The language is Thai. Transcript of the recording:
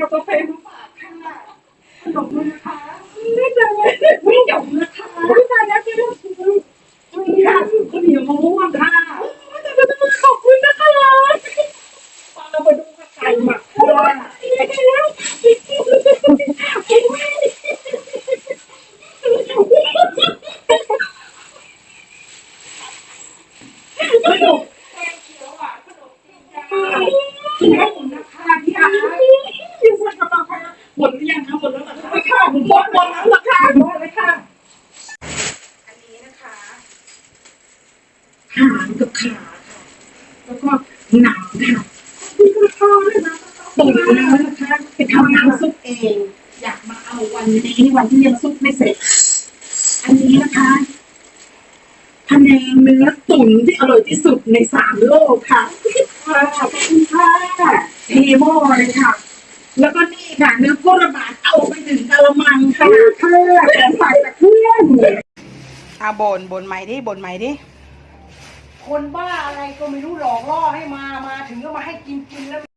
เอากาแฟมาฝากค่ะขนมด้วยนะคะไม่เจอไม่หยงนะคะไม่ตายแล้วที่ลูกคุณค่ะคุณเหนียวมะม่วงค่ะขอบคุณนะคะเราไปดูกระไก่หมักคั่วไปแล้วขนมแกงเขียวหวานขนมจีนยา หมดหมดแล้วเหรอคะหมดเลยค่ะ อันนี้นะคะหางกับขาค่ะแล้วก็หนังค่ะที่กระเพาะเลยนะตุ๋นแล้วนะคะไปทำน้ำซุปเอง อยากมาเอาวันนี้วันที่ยังซุปไม่เสร็จ อันนี้นะคะพะแนงเนื้อตุ๋นที่อร่อยที่สุดในสามโลกค่ะค่ะขอบคุณค่ะเทโมเลยค่ะ แล้วก็นี่ค่ะเนื้อโคระบาด ละมังค่ะค่ะแถมฝากจากเพื่อนเอาบนบนใหม่ดิบนใหม่ดิคนบ้าอะไรก็ไม่รู้หลอกล่อให้มา มาถึงก็มาให้กินกินแล้ว